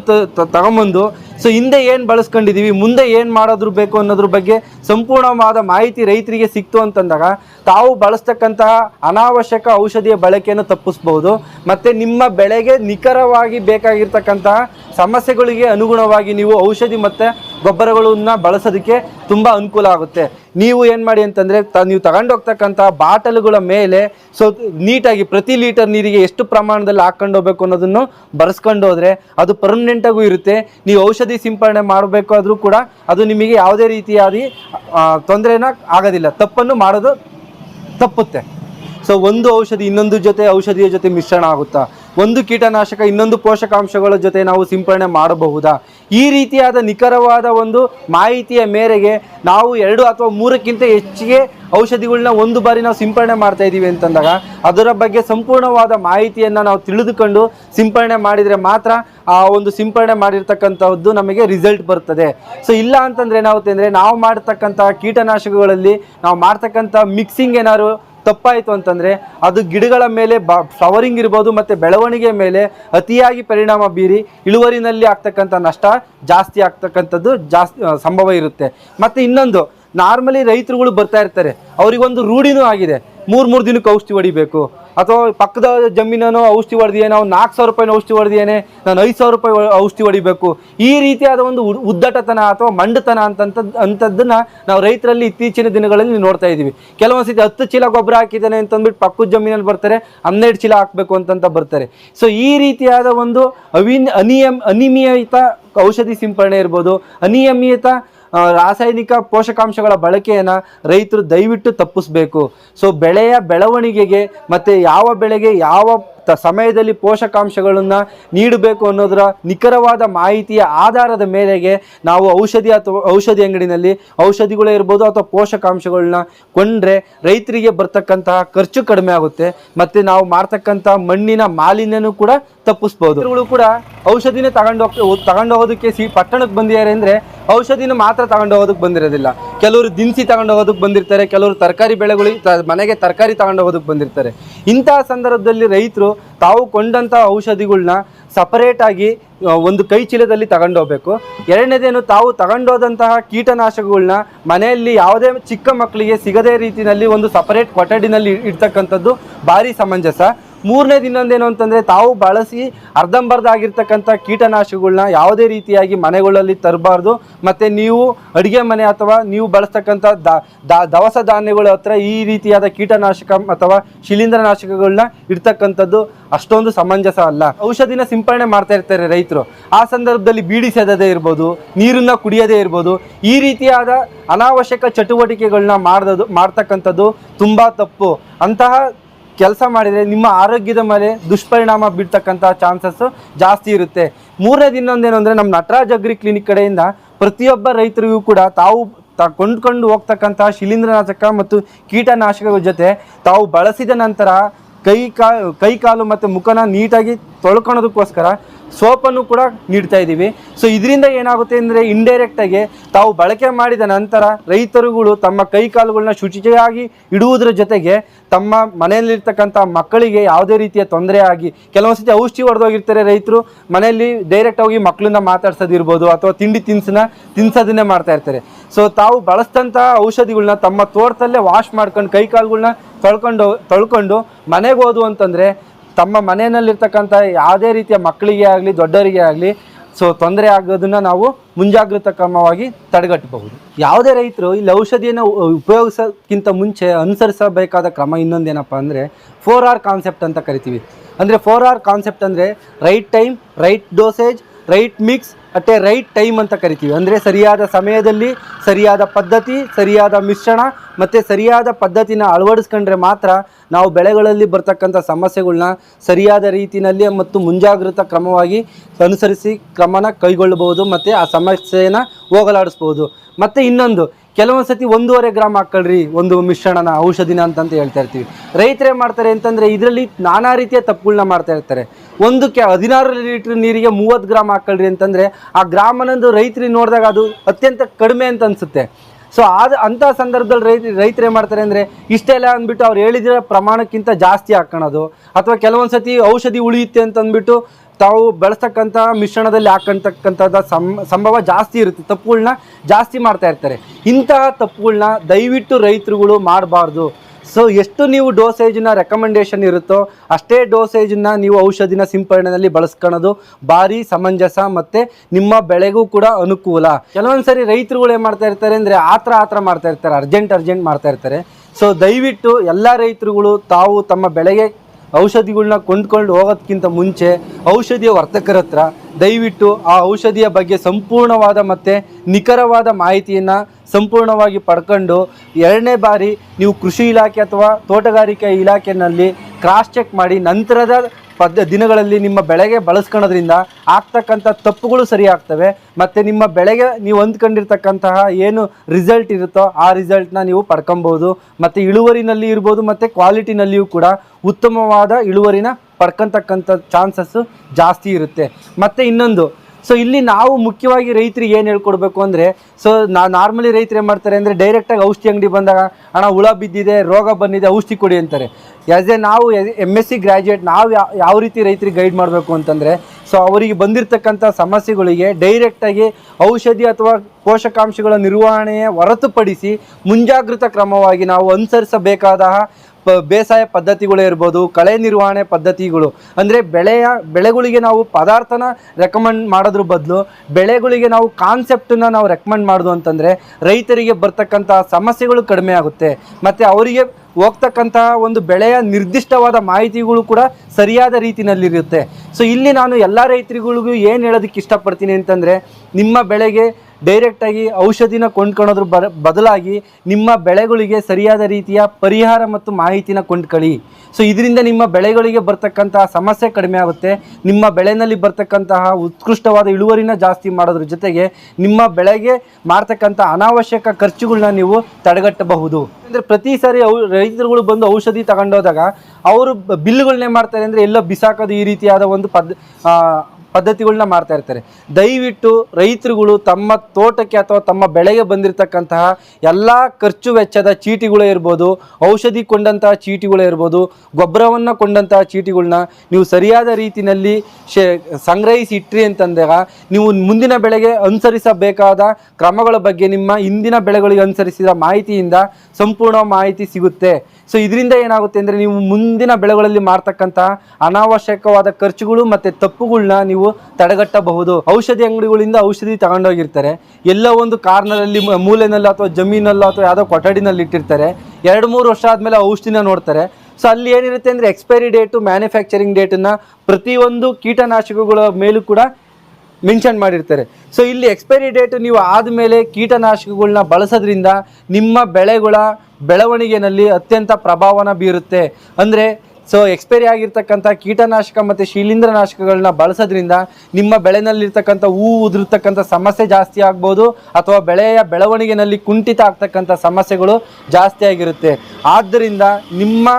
ತಗೊಂಬಂದು. ಸೊ ಹಿಂದೆ ಏನು ಬಳಸ್ಕೊಂಡಿದ್ದೀವಿ ಮುಂದೆ ಏನು ಮಾಡೋದ್ರ ಬೇಕು ಅನ್ನೋದ್ರ ಬಗ್ಗೆ ಸಂಪೂರ್ಣವಾದ ಮಾಹಿತಿ ರೈತರಿಗೆ ಸಿಕ್ತು ಅಂತಂದಾಗ ತಾವು ಬಳಸ್ತಕ್ಕಂತಹ ಅನಾವಶ್ಯಕ ಔಷಧಿಯ ಬಳಕೆಯನ್ನು ತಪ್ಪಿಸ್ಬೋದು ಮತ್ತು ನಿಮ್ಮ ಬೆಳೆಗೆ ನಿಖರವಾಗಿ ಬೇಕಾಗಿರ್ತಕ್ಕಂತಹ ಸಮಸ್ಯೆಗಳಿಗೆ ಅನುಗುಣವಾಗಿ ನೀವು ಔಷಧಿ ಮತ್ತು ಗೊಬ್ಬರಗಳನ್ನ ಬಳಸೋದಕ್ಕೆ ತುಂಬ ಅನುಕೂಲ ಆಗುತ್ತೆ. ನೀವು ಏನು ಮಾಡಿ ಅಂತಂದರೆ, ತ, ನೀವು ತಗೊಂಡೋಗ್ತಕ್ಕಂಥ ಬಾಟಲ್ಗಳ ಮೇಲೆ ಸೊ, ನೀಟಾಗಿ ಪ್ರತಿ ಲೀಟರ್ ನೀರಿಗೆ ಎಷ್ಟು ಪ್ರಮಾಣದಲ್ಲಿ ಹಾಕ್ಕೊಂಡು ಹೋಗ್ಬೇಕು ಅನ್ನೋದನ್ನು ಬರೆಸ್ಕೊಂಡು ಹೋದರೆ ಅದು ಪರ್ಮನೆಂಟಾಗೂ ಇರುತ್ತೆ. ನೀವು ಔಷಧಿ ಸಿಂಪರಣೆ ಮಾಡಬೇಕಾದ್ರೂ ಕೂಡ ಅದು ನಿಮಗೆ ಯಾವುದೇ ರೀತಿಯಾಗಿ ತೊಂದರೆನ ಆಗೋದಿಲ್ಲ. ತಪ್ಪನ್ನು ಮಾಡೋದು ತಪ್ಪುತ್ತೆ. ಸೊ, ಒಂದು ಔಷಧಿ ಇನ್ನೊಂದು ಜೊತೆ ಔಷಧಿಯ ಜೊತೆ ಮಿಶ್ರಣ ಆಗುತ್ತಾ? ಒಂದು ಕೀಟನಾಶಕ, ಇನ್ನೊಂದು ಪೋಷಕಾಂಶಗಳ ಜೊತೆ ನಾವು ಸಿಂಪರಣೆ ಮಾಡಬಹುದಾ? ಈ ರೀತಿಯಾದ ನಿಖರವಾದ ಒಂದು ಮಾಹಿತಿಯ ಮೇರೆಗೆ ನಾವು ಎರಡು ಅಥವಾ ಮೂರಕ್ಕಿಂತ ಹೆಚ್ಚಿಗೆ ಔಷಧಿಗಳನ್ನ ಒಂದು ಬಾರಿ ನಾವು ಸಿಂಪರಣೆ ಮಾಡ್ತಾ ಇದ್ದೀವಿ ಅಂತಂದಾಗ ಅದರ ಬಗ್ಗೆ ಸಂಪೂರ್ಣವಾದ ಮಾಹಿತಿಯನ್ನು ನಾವು ತಿಳಿದುಕೊಂಡು ಸಿಂಪರಣೆ ಮಾಡಿದರೆ ಮಾತ್ರ ಆ ಒಂದು ಸಿಂಪರಣೆ ಮಾಡಿರ್ತಕ್ಕಂಥದ್ದು ನಮಗೆ ರಿಸಲ್ಟ್ ಬರ್ತದೆ. ಸೊ ಇಲ್ಲ ಅಂತಂದ್ರೆ ಏನಾಗುತ್ತೆ ಅಂದರೆ ನಾವು ಮಾಡ್ತಕ್ಕಂಥ ಕೀಟನಾಶಕಗಳಲ್ಲಿ ನಾವು ಮಾಡ್ತಕ್ಕಂಥ ಮಿಕ್ಸಿಂಗ್ ಏನಾದ್ರು ತಪ್ಪಾಯಿತು ಅಂತಂದರೆ ಅದು ಗಿಡಗಳ ಮೇಲೆ ಬ ಫ್ಲವರಿಂಗ್ ಇರ್ಬೋದು ಮತ್ತು ಬೆಳವಣಿಗೆ ಮೇಲೆ ಅತಿಯಾಗಿ ಪರಿಣಾಮ ಬೀರಿ ಇಳುವರಿನಲ್ಲಿ ಆಗ್ತಕ್ಕಂಥ ನಷ್ಟ ಜಾಸ್ತಿ ಆಗ್ತಕ್ಕಂಥದ್ದು ಜಾಸ್ತಿ ಸಂಭವ ಇರುತ್ತೆ. ಮತ್ತು ಇನ್ನೊಂದು, ನಾರ್ಮಲಿ ರೈತರುಗಳು ಬರ್ತಾ ಇರ್ತಾರೆ. ಅವರಿಗೊಂದು ರೂಢಿನೂ ಆಗಿದೆ. ಮೂರು ಮೂರು ದಿನಕ್ಕೆ ಔಷಧಿ ಹೊಡಿಬೇಕು. ಅಥವಾ ಪಕ್ಕದ ಜಮೀನನ್ನು ಔಷಧಿ ಹೊಡೆದಿಯೇನೆ ನಾವು ನಾಲ್ಕು ಸಾವಿರ ರೂಪಾಯಿನ ಔಷಧಿ ಹೊಡೆದೇನೆ ನಾನು ಐದು ಸಾವಿರ ರೂಪಾಯಿ ಔಷಧಿ ಹೊಡಿಬೇಕು. ಈ ರೀತಿಯಾದ ಒಂದು ಉದ್- ಉದ್ದಟತನ ಅಥವಾ ಮಂಡತನ ಅಂತಂತ ಅಂಥದ್ದನ್ನು ನಾವು ರೈತರಲ್ಲಿ ಇತ್ತೀಚಿನ ದಿನಗಳಲ್ಲಿ ನೋಡ್ತಾ ಇದ್ದೀವಿ. ಕೆಲವೊಂದು ಸತಿ ಹತ್ತು ಚೀಲ ಗೊಬ್ಬರ ಹಾಕಿದ್ದಾನೆ ಅಂತಂದ್ಬಿಟ್ಟು ಪಕ್ಕದ ಜಮೀನಲ್ಲಿ ಬರ್ತಾರೆ, ಹನ್ನೆರಡು ಚೀಲ ಹಾಕಬೇಕು ಅಂತಂತ ಬರ್ತಾರೆ. ಸೊ ಈ ರೀತಿಯಾದ ಒಂದು ಅವಿನ್ ಅನಿಯಮ್ ಅನಿಮಿಯಿತ ಔಷಧಿ ಸಿಂಪರಣೆ ಇರ್ಬೋದು. ಅನಿಯಮಿತ ರಾಸಾಯನಿಕ ಪೋಷಕಾಂಶಗಳ ಬಳಕೆಯನ್ನು ರೈತರು ದಯವಿಟ್ಟು ತಪ್ಪಿಸ್ಬೇಕು. ಸೊ ಬೆಳೆಯ ಬೆಳವಣಿಗೆಗೆ ಮತ್ತು ಯಾವ ಬೆಳೆಗೆ ಯಾವ ತ ಸಮಯದಲ್ಲಿ ಪೋಷಕಾಂಶಗಳನ್ನು ನೀಡಬೇಕು ಅನ್ನೋದರ ನಿಖರವಾದ ಮಾಹಿತಿಯ ಆಧಾರದ ಮೇರೆಗೆ ನಾವು ಔಷಧಿ ಅಥವಾ ಔಷಧಿ ಅಂಗಡಿನಲ್ಲಿ ಔಷಧಿಗಳೇ ಇರ್ಬೋದು ಅಥವಾ ಪೋಷಕಾಂಶಗಳನ್ನ ಕೊಂಡ್ರೆ ರೈತರಿಗೆ ಬರ್ತಕ್ಕಂತಹ ಖರ್ಚು ಕಡಿಮೆ ಆಗುತ್ತೆ. ಮತ್ತು ನಾವು ಮಾಡ್ತಕ್ಕಂಥ ಮಣ್ಣಿನ ಮಾಲಿನ್ಯನೂ ಕೂಡ ತಪ್ಪಿಸ್ಬೋದು. ಕೂಡ ಔಷಧಿನೇ ತಗೊಂಡು ತಗೊಂಡೋಗೋದಕ್ಕೆ ತಗೊಂಡು ಹೋಗೋದಕ್ಕೆ ಸಿ ಪಟ್ಟಣಕ್ಕೆ ಬಂದಿದ್ದಾರೆ ಅಂದರೆ ಔಷಧಿನ ಮಾತ್ರ ತಗೊಂಡು ಹೋಗೋದಕ್ಕೆ ಬಂದಿರೋದಿಲ್ಲ. ಕೆಲವರು ದಿನಸಿ ತಗೊಂಡು ಹೋಗೋದಕ್ಕೆ ಬಂದಿರ್ತಾರೆ, ಕೆಲವರು ತರಕಾರಿ ಬೆಳೆಗಳು ಮನೆಗೆ ತರಕಾರಿ ತಗೊಂಡು ಹೋಗೋದಕ್ಕೆ ಬಂದಿರ್ತಾರೆ. ಇಂತಹ ಸಂದರ್ಭದಲ್ಲಿ ರೈತರು ತಾವು ಕೊಂಡಂಥ ಔಷಧಿಗಳನ್ನ ಸಪರೇಟಾಗಿ ಒಂದು ಕೈ ಚೀಲದಲ್ಲಿ ತಗೊಂಡೋಗ್ಬೇಕು. ಎರಡನೇದೇನು, ತಾವು ತಗೊಂಡೋದಂತಹ ಕೀಟನಾಶಕಗಳನ್ನ ಮನೆಯಲ್ಲಿ ಯಾವುದೇ ಚಿಕ್ಕ ಮಕ್ಕಳಿಗೆ ಸಿಗದೇ ರೀತಿಯಲ್ಲಿ ಒಂದು ಸಪರೇಟ್ ಕೊಠಡಿನಲ್ಲಿ ಇಡ್ತಕ್ಕಂಥದ್ದು ಭಾರಿ ಸಮಂಜಸ. ಮೂರನೇದು ಇನ್ನೊಂದೇನು ಅಂತಂದರೆ ತಾವು ಬಳಸಿ ಅರ್ಧಂಬರ್ಧ ಆಗಿರ್ತಕ್ಕಂಥ ಕೀಟನಾಶಕಗಳನ್ನ ಯಾವುದೇ ರೀತಿಯಾಗಿ ಮನೆಗಳಲ್ಲಿ ತರಬಾರ್ದು. ಮತ್ತು ನೀವು ಅಡುಗೆ ಮನೆ ಅಥವಾ ನೀವು ಬಳಸ್ತಕ್ಕಂಥ ದವಸ ಧಾನ್ಯಗಳ ಹತ್ರ ಈ ರೀತಿಯಾದ ಕೀಟನಾಶಕ ಅಥವಾ ಶಿಲೀಂಧ್ರನಾಶಕಗಳನ್ನ ಇರ್ತಕ್ಕಂಥದ್ದು ಅಷ್ಟೊಂದು ಸಮಂಜಸ ಅಲ್ಲ. ಔಷಧಿನ ಸಿಂಪರಣೆ ಮಾಡ್ತಾ ಇರ್ತಾರೆ ರೈತರು. ಆ ಸಂದರ್ಭದಲ್ಲಿ ಬೀಡಿ ಸೇದದೇ ಇರ್ಬೋದು, ನೀರನ್ನ ಕುಡಿಯೋದೇ ಇರ್ಬೋದು, ಈ ರೀತಿಯಾದ ಅನಾವಶ್ಯಕ ಚಟುವಟಿಕೆಗಳನ್ನ ಮಾಡೋದು ಮಾಡ್ತಕ್ಕಂಥದ್ದು ತುಂಬ ತಪ್ಪು. ಅಂತಹ ಕೆಲಸ ಮಾಡಿದರೆ ನಿಮ್ಮ ಆರೋಗ್ಯದ ಮೇಲೆ ದುಷ್ಪರಿಣಾಮ ಬೀಳ್ತಕ್ಕಂಥ ಚಾನ್ಸಸ್ಸು ಜಾಸ್ತಿ ಇರುತ್ತೆ. ಮೂರನೇದು ಇನ್ನೊಂದೇನು ಅಂದರೆ ನಮ್ಮ ನಟರಾಜ್ ಅಗ್ರಿ ಕ್ಲಿನಿಕ್ ಕಡೆಯಿಂದ ಪ್ರತಿಯೊಬ್ಬ ರೈತರಿಗೂ ಕೂಡ ತಾವು ತ ಕೊಂಡ್ಕೊಂಡು ಹೋಗ್ತಕ್ಕಂಥ ಶಿಲೀಂಧ್ರನಾಶಕ ಮತ್ತು ಕೀಟನಾಶಕಗಳ ಜೊತೆ ತಾವು ಬಳಸಿದ ನಂತರ ಕೈ ಕಾ ಕೈ ಕಾಲು ಮತ್ತು ಮುಖನ ನೀಟಾಗಿ ತೊಳ್ಕೊಳೋದಕ್ಕೋಸ್ಕರ ಸೋಪನ್ನು ಕೂಡ ನೀಡ್ತಾ ಇದ್ದೀವಿ. ಸೊ ಇದರಿಂದ ಏನಾಗುತ್ತೆ ಅಂದರೆ ಇಂಡೈರೆಕ್ಟಾಗಿ ತಾವು ಬಳಕೆ ಮಾಡಿದ ನಂತರ ರೈತರುಗಳು ತಮ್ಮ ಕೈ ಕಾಲುಗಳನ್ನ ಶುಚಿಯಾಗಿ ಇಡುವುದರ ಜೊತೆಗೆ ತಮ್ಮ ಮನೆಯಲ್ಲಿರ್ತಕ್ಕಂಥ ಮಕ್ಕಳಿಗೆ ಯಾವುದೇ ರೀತಿಯ ತೊಂದರೆ ಆಗಿ ಕೆಲವೊಂದು ಸತಿ ಔಷಧಿ ಹೊಡೆದೋಗಿರ್ತಾರೆ ರೈತರು, ಮನೆಯಲ್ಲಿ ಡೈರೆಕ್ಟ್ ಹೋಗಿ ಮಕ್ಕಳನ್ನ ಮಾತಾಡ್ಸೋದಿರ್ಬೋದು ಅಥವಾ ತಿಂಡಿ ತಿನಿಸನ್ನ ತಿನ್ಸೋದನ್ನೇ ಮಾಡ್ತಾ ಇರ್ತಾರೆ. ಸೊ ತಾವು ಬಳಸಿದಂಥ ಔಷಧಿಗಳನ್ನ ತಮ್ಮ ತೋಟದಲ್ಲೇ ವಾಶ್ ಮಾಡ್ಕೊಂಡು ಕೈ ಕಾಲುಗಳನ್ನ ತೊಳ್ಕೊಂಡು ತೊಳ್ಕೊಂಡು ಮನೆಗೆ ಹೋದು ಅಂತಂದರೆ ತಮ್ಮ ಮನೆಯಲ್ಲಿರ್ತಕ್ಕಂಥ ಯಾವುದೇ ರೀತಿಯ ಮಕ್ಕಳಿಗೆ ಆಗಲಿ, ದೊಡ್ಡವರಿಗೆ ಆಗಲಿ, ಸೊ ತೊಂದರೆ ಆಗೋದನ್ನು ನಾವು ಮುಂಜಾಗ್ರತಾ ಕ್ರಮವಾಗಿ ತಡೆಗಟ್ಟಬಹುದು. ಯಾವುದೇ ರೈತರು ಇಲ್ಲಿ ಔಷಧಿಯನ್ನು ಉಪಯೋಗಿಸೋಕ್ಕಿಂತ ಮುಂಚೆ ಅನುಸರಿಸಬೇಕಾದ ಕ್ರಮ ಇನ್ನೊಂದೇನಪ್ಪ ಅಂದರೆ ಫೋರ್ ಆರ್ ಕಾನ್ಸೆಪ್ಟ್ ಅಂತ ಕರಿತೀವಿ. ಅಂದರೆ ಫೋರ್ ಆರ್ ಕಾನ್ಸೆಪ್ಟ್ ಅಂದರೆ right time right dosage right mix at a right time ಅಂತ ಕರಿತೀವಿ. ಅಂದರೆ ಸರಿಯಾದ ಸಮಯದಲ್ಲಿ, ಸರಿಯಾದ ಪದ್ಧತಿ, ಸರಿಯಾದ ಮಿಶ್ರಣ ಮತ್ತು ಸರಿಯಾದ ಪದ್ಧತಿನ ಅಳವಡಿಸ್ಕೊಂಡ್ರೆ ಮಾತ್ರ ನಾವು ಬೆಳೆಗಳಲ್ಲಿ ಬರ್ತಕ್ಕಂಥ ಸಮಸ್ಯೆಗಳನ್ನ ಸರಿಯಾದ ರೀತಿಯಲ್ಲಿ ಮತ್ತು ಮುಂಜಾಗ್ರತಾ ಕ್ರಮವಾಗಿ ಅನುಸರಿಸಿ ಕ್ರಮನ ಕೈಗೊಳ್ಳಬಹುದು ಮತ್ತು ಆ ಸಮಸ್ಯೆಯನ್ನು ಹೋಗಲಾಡಿಸ್ಬೋದು ಮತ್ತು ಇನ್ನೊಂದು ಕೆಲವೊಂದು ಸತಿ ಒಂದೂವರೆ ಗ್ರಾಮ್ ಹಾಕೊಳ್ರಿ ಒಂದು ಮಿಶ್ರಣನ, ಔಷಧಿನ ಅಂತಂತ ಹೇಳ್ತಾ ಇರ್ತೀವಿ. ರೈತರೇ ಮಾಡ್ತಾರೆ ಅಂತಂದರೆ ಇದರಲ್ಲಿ ನಾನಾ ರೀತಿಯ ತಪ್ಪುಗಳನ್ನ ಮಾಡ್ತಾ ಇರ್ತಾರೆ. ಒಂದು ಕೆ ಹದಿನಾರು ಲೀಟ್ರ್ ನೀರಿಗೆ ಮೂವತ್ತು ಗ್ರಾಮ್ ಹಾಕೊಳ್ರಿ ಅಂತಂದರೆ ಆ ಗ್ರಾಮ್ ಅನ್ನೋದು ರೈತರಿಗೆ ನೋಡಿದಾಗ ಅದು ಅತ್ಯಂತ ಕಡಿಮೆ ಅಂತ ಅನಿಸುತ್ತೆ. ಸೊ ಆದ ಅಂಥ ಸಂದರ್ಭದಲ್ಲಿ ರೈತ, ರೈತರು ಏನು ಮಾಡ್ತಾರೆ ಅಂದರೆ ಇಷ್ಟೆಲ್ಲ ಅಂದ್ಬಿಟ್ಟು ಅವ್ರು ಹೇಳಿದ್ರೆ ಪ್ರಮಾಣಕ್ಕಿಂತ ಜಾಸ್ತಿ ಹಾಕೋಣದು. ಅಥವಾ ಕೆಲವೊಂದು ಸತಿ ಔಷಧಿ ಉಳಿಯುತ್ತೆ ಅಂತ ಅಂದ್ಬಿಟ್ಟು ತಾವು ಬೆಳೆಸ್ತಕ್ಕಂಥ ಮಿಶ್ರಣದಲ್ಲಿ ಹಾಕಂತಕ್ಕಂಥದ್ದು ಸಂಭವ ಜಾಸ್ತಿ ಇರುತ್ತೆ. ತಪ್ಪುಗಳನ್ನ ಜಾಸ್ತಿ ಮಾಡ್ತಾ ಇರ್ತಾರೆ. ಇಂತಹ ತಪ್ಪುಗಳನ್ನ ದಯವಿಟ್ಟು ರೈತರುಗಳು ಮಾಡಬಾರ್ದು. ಸೊ ಎಷ್ಟು ನೀವು ಡೋಸೇಜ್ನ ರೆಕಮೆಂಡೇಶನ್ ಇರುತ್ತೋ ಅಷ್ಟೇ ಡೋಸೇಜನ್ನ ನೀವು ಔಷಧಿನ ಸಿಂಪರಣೆಯಲ್ಲಿ ಬಳಸ್ಕೊಳ್ಳೋದು ಭಾರಿ ಸಮಂಜಸ ಮತ್ತು ನಿಮ್ಮ ಬೆಳೆಗೂ ಕೂಡ ಅನುಕೂಲ. ಕೆಲವೊಂದು ಸರಿ ರೈತರುಗಳು ಏನು ಮಾಡ್ತಾ ಇರ್ತಾರೆ ಅಂದರೆ ಆತ್ರ ಆತ್ರ ಮಾಡ್ತಾ ಇರ್ತಾರೆ ಅರ್ಜೆಂಟ್ ಅರ್ಜೆಂಟ್ ಮಾಡ್ತಾ ಇರ್ತಾರೆ. ಸೊ ದಯವಿಟ್ಟು ಎಲ್ಲ ರೈತರುಗಳು ತಾವು ತಮ್ಮ ಬೆಳೆಗೆ ಔಷಧಿಗಳನ್ನ ಕೊಂಡ್ಕೊಂಡು ಹೋಗೋದಕ್ಕಿಂತ ಮುಂಚೆ ಔಷಧಿಯ ವರ್ತಕರ ಹತ್ರ ದಯವಿಟ್ಟು ಆ ಔಷಧಿಯ ಬಗ್ಗೆ ಸಂಪೂರ್ಣವಾದ ಮತ್ತು ನಿಖರವಾದ ಮಾಹಿತಿಯನ್ನು ಸಂಪೂರ್ಣವಾಗಿ ಪಡ್ಕೊಂಡು ಎರಡನೇ ಬಾರಿ ನೀವು ಕೃಷಿ ಇಲಾಖೆ ಅಥವಾ ತೋಟಗಾರಿಕೆ ಇಲಾಖೆಯಲ್ಲಿ ಕ್ರಾಸ್ ಚೆಕ್ ಮಾಡಿ ನಂತರದ ಪದ ದಿನಗಳಲ್ಲಿ ನಿಮ್ಮ ಬೆಳೆಗೆ ಬಳಸ್ಕೊಳೋದ್ರಿಂದ ಆಗ್ತಕ್ಕಂಥ ತಪ್ಪುಗಳು ಸರಿ ಆಗ್ತವೆ ಮತ್ತು ನಿಮ್ಮ ಬೆಳೆಗೆ ನೀವು ಹೊಂದ್ಕೊಂಡಿರ್ತಕ್ಕಂತಹ ಏನು ರಿಸಲ್ಟ್ ಇರುತ್ತೋ ಆ ರಿಸಲ್ಟ್ನ ನೀವು ಪಡ್ಕೊಬೋದು. ಮತ್ತು ಇಳುವರಿನಲ್ಲಿ ಇರ್ಬೋದು, ಮತ್ತು ಕ್ವಾಲಿಟಿನಲ್ಲಿಯೂ ಕೂಡ ಉತ್ತಮವಾದ ಇಳುವರಿನ ಪಡ್ಕೊತಕ್ಕಂಥ ಚಾನ್ಸಸ್ಸು ಜಾಸ್ತಿ ಇರುತ್ತೆ. ಮತ್ತು ಇನ್ನೊಂದು ಸೊ ಇಲ್ಲಿ ನಾವು ಮುಖ್ಯವಾಗಿ ರೈತರಿಗೆ ಏನು ಹೇಳ್ಕೊಡ್ಬೇಕು ಅಂದರೆ ಸೊ ನಾ ನಾರ್ಮಲಿ ರೈತರು ಏನು ಮಾಡ್ತಾರೆ ಅಂದರೆ ಡೈರೆಕ್ಟಾಗಿ ಔಷಧಿ ಅಂಗಡಿ ಬಂದಾಗ ಹಣ ಹುಳ ಬಿದ್ದಿದೆ, ರೋಗ ಬಂದಿದೆ, ಔಷಧಿ ಕೊಡಿ ಅಂತಾರೆ. ಆ್ಯಸ್ ಎ ನಾವು ಎಂ ಎಸ್ ಸಿ ಗ್ರ್ಯಾಜುಯೇಟ್ ನಾವು ಯಾವ ಯಾವ ರೀತಿ ರೈತರಿಗೆ ಗೈಡ್ ಮಾಡಬೇಕು ಅಂತಂದರೆ ಸೊ ಅವರಿಗೆ ಬಂದಿರತಕ್ಕಂಥ ಸಮಸ್ಯೆಗಳಿಗೆ ಡೈರೆಕ್ಟಾಗಿ ಔಷಧಿ ಅಥವಾ ಪೋಷಕಾಂಶಗಳ ನಿರ್ವಹಣೆಯ ಹೊರತುಪಡಿಸಿ ಮುಂಜಾಗೃತ ಕ್ರಮವಾಗಿ ನಾವು ಅನುಸರಿಸಬೇಕಾದ ಬೇಸಾಯ ಪದ್ಧತಿಗಳೇ ಇರ್ಬೋದು, ಕಳೆ ನಿರ್ವಹಣೆ ಪದ್ಧತಿಗಳು. ಅಂದರೆ ಬೆಳೆಯ, ಬೆಳೆಗಳಿಗೆ ನಾವು ಪದಾರ್ಥನ ರೆಕಮೆಂಡ್ ಮಾಡೋದ್ರ ಬದಲು ಬೆಳೆಗಳಿಗೆ ನಾವು ಕಾನ್ಸೆಪ್ಟನ್ನು ನಾವು ರೆಕಮೆಂಡ್ ಮಾಡೋದು ಅಂತಂದರೆ ರೈತರಿಗೆ ಬರ್ತಕ್ಕಂಥ ಸಮಸ್ಯೆಗಳು ಕಡಿಮೆ ಆಗುತ್ತೆ. ಮತ್ತು ಅವರಿಗೆ ಹೋಗ್ತಕ್ಕಂತಹ ಒಂದು ಬೆಳೆಯ ನಿರ್ದಿಷ್ಟವಾದ ಮಾಹಿತಿಗಳು ಕೂಡ ಸರಿಯಾದ ರೀತಿಯಲ್ಲಿರುತ್ತೆ ಸೊ ಇಲ್ಲಿ ನಾನು ಎಲ್ಲ ರೈತರುಗಳಿಗೂ ಏನು ಹೇಳೋದಕ್ಕೆ ಇಷ್ಟಪಡ್ತೀನಿ ಅಂತಂದರೆ, ನಿಮ್ಮ ಬೆಳೆಗೆ ಡೈರೆಕ್ಟಾಗಿ ಔಷಧಿನ ಕೊಂಡ್ಕೊಳೋದ್ರ ಬದಲಾಗಿ ನಿಮ್ಮ ಬೆಳೆಗಳಿಗೆ ಸರಿಯಾದ ರೀತಿಯ ಪರಿಹಾರ ಮತ್ತು ಮಾಹಿತಿನ ಕೊಂಡ್ಕೊಳ್ಳಿ. ಸೊ ಇದರಿಂದ ನಿಮ್ಮ ಬೆಳೆಗಳಿಗೆ ಬರ್ತಕ್ಕಂತಹ ಸಮಸ್ಯೆ ಕಡಿಮೆ ಆಗುತ್ತೆ. ನಿಮ್ಮ ಬೆಳೆನಲ್ಲಿ ಬರ್ತಕ್ಕಂತಹ ಉತ್ಕೃಷ್ಟವಾದ ಇಳುವರಿನ ಜಾಸ್ತಿ ಮಾಡೋದ್ರ ಜೊತೆಗೆ ನಿಮ್ಮ ಬೆಳೆಗೆ ಮಾಡ್ತಕ್ಕಂಥ ಅನಾವಶ್ಯಕ ಖರ್ಚುಗಳನ್ನ ನೀವು ತಡೆಗಟ್ಟಬಹುದು. ಅಂದರೆ ಪ್ರತಿ ಸಾರಿ ಔ, ರೈತರುಗಳು ಬಂದು ಔಷಧಿ ತಗೊಂಡೋದಾಗ ಅವರು ಬಿಲ್ಗಳನ್ನೇ ಮಾಡ್ತಾರೆ ಅಂದರೆ ಎಲ್ಲ ಬಿಸಾಕೋದು ಈ ರೀತಿಯಾದ ಒಂದು ಪದ್ ಪದ್ಧತಿಗಳನ್ನ ಮಾಡ್ತಾ ಇರ್ತಾರೆ. ದಯವಿಟ್ಟು ರೈತರುಗಳು ತಮ್ಮ ತೋಟಕ್ಕೆ ಅಥವಾ ತಮ್ಮ ಬೆಳೆಗೆ ಬಂದಿರತಕ್ಕಂತಹ ಎಲ್ಲ ಖರ್ಚು ವೆಚ್ಚದ ಚೀಟಿಗಳೇ ಇರ್ಬೋದು, ಔಷಧಿ ಕೊಂಡಂತಹ ಚೀಟಿಗಳೇ ಇರ್ಬೋದು, ಗೊಬ್ಬರವನ್ನು ಕೊಂಡಂತಹ ಚೀಟಿಗಳನ್ನ ನೀವು ಸರಿಯಾದ ರೀತಿಯಲ್ಲಿ ಶೇ, ಸಂಗ್ರಹಿಸಿ ಇಟ್ರಿ ಅಂತಂದಾಗ ನೀವು ಮುಂದಿನ ಬೆಳೆಗೆ ಅನುಸರಿಸಬೇಕಾದ ಕ್ರಮಗಳ ಬಗ್ಗೆ ನಿಮ್ಮ ಹಿಂದಿನ ಬೆಳೆಗಳಿಗೆ ಅನುಸರಿಸಿದ ಮಾಹಿತಿಯಿಂದ ಸಂಪೂರ್ಣ ಮಾಹಿತಿ ಸಿಗುತ್ತೆ. ಸೊ ಇದರಿಂದ ಏನಾಗುತ್ತೆ ಅಂದರೆ ನೀವು ಮುಂದಿನ ಬೆಳೆಗಳಲ್ಲಿ ಮಾಡ್ತಕ್ಕಂಥ ಅನಾವಶ್ಯಕವಾದ ಖರ್ಚುಗಳು ಮತ್ತು ತಪ್ಪುಗಳನ್ನ ನೀವು ತಡೆಗಟ್ಟಬಹುದು. ಔಷಧಿ ಅಂಗಡಿಗಳಿಂದ ಔಷಧಿ ತಗೊಂಡೋಗಿರ್ತಾರೆ. ಎಲ್ಲ ಒಂದು ಕಾರ್ನಲ್ಲಿ ಮೂಲೆನಲ್ಲೋ ಅಥವಾ ಜಮೀನಲ್ಲೋ ಅಥವಾ ಯಾವುದೋ ಕೊಠಡಿನಲ್ಲಿ ಇಟ್ಟಿರ್ತಾರೆ. ಎರಡು ಮೂರು ವರ್ಷ ಆದಮೇಲೆ ಔಷಧಿನ ನೋಡ್ತಾರೆ. ಸೊ ಅಲ್ಲಿ ಏನಿರುತ್ತೆ ಅಂದರೆ ಎಕ್ಸ್ಪೈರಿ ಡೇಟು ಮ್ಯಾನುಫ್ಯಾಕ್ಚರಿಂಗ್ ಡೇಟನ್ನು ಪ್ರತಿಯೊಂದು ಕೀಟನಾಶಕಗಳ ಮೇಲೂ ಕೂಡ ಮೆನ್ಷನ್ ಮಾಡಿರ್ತಾರೆ. ಸೊ ಇಲ್ಲಿ ಎಕ್ಸ್ಪೈರಿ ಡೇಟ್ ನೀವು ಆದಮೇಲೆ ಕೀಟನಾಶಕಗಳನ್ನ ಬಳಸೋದ್ರಿಂದ ನಿಮ್ಮ ಬೆಳೆಗಳ ಬೆಳವಣಿಗೆನಲ್ಲಿ ಅತ್ಯಂತ ಪ್ರಭಾವನ ಬೀರುತ್ತೆ. ಅಂದರೆ ಸೊ ಎಕ್ಸ್ಪೈರಿ ಆಗಿರ್ತಕ್ಕಂಥ ಕೀಟನಾಶಕ ಮತ್ತು ಶಿಲೀಂಧ್ರನಾಶಕಗಳನ್ನ ಬಳಸೋದ್ರಿಂದ ನಿಮ್ಮ ಬೆಳೆನಲ್ಲಿರ್ತಕ್ಕಂಥ ಹೂ ಉದುರ್ತಕ್ಕಂಥ ಸಮಸ್ಯೆ ಜಾಸ್ತಿ ಆಗ್ಬೋದು, ಅಥವಾ ಬೆಳೆಯ ಬೆಳವಣಿಗೆನಲ್ಲಿ ಕುಂಠಿತ ಆಗ್ತಕ್ಕಂಥ ಸಮಸ್ಯೆಗಳು ಜಾಸ್ತಿ ಆಗಿರುತ್ತೆ. ಆದ್ದರಿಂದ ನಿಮ್ಮ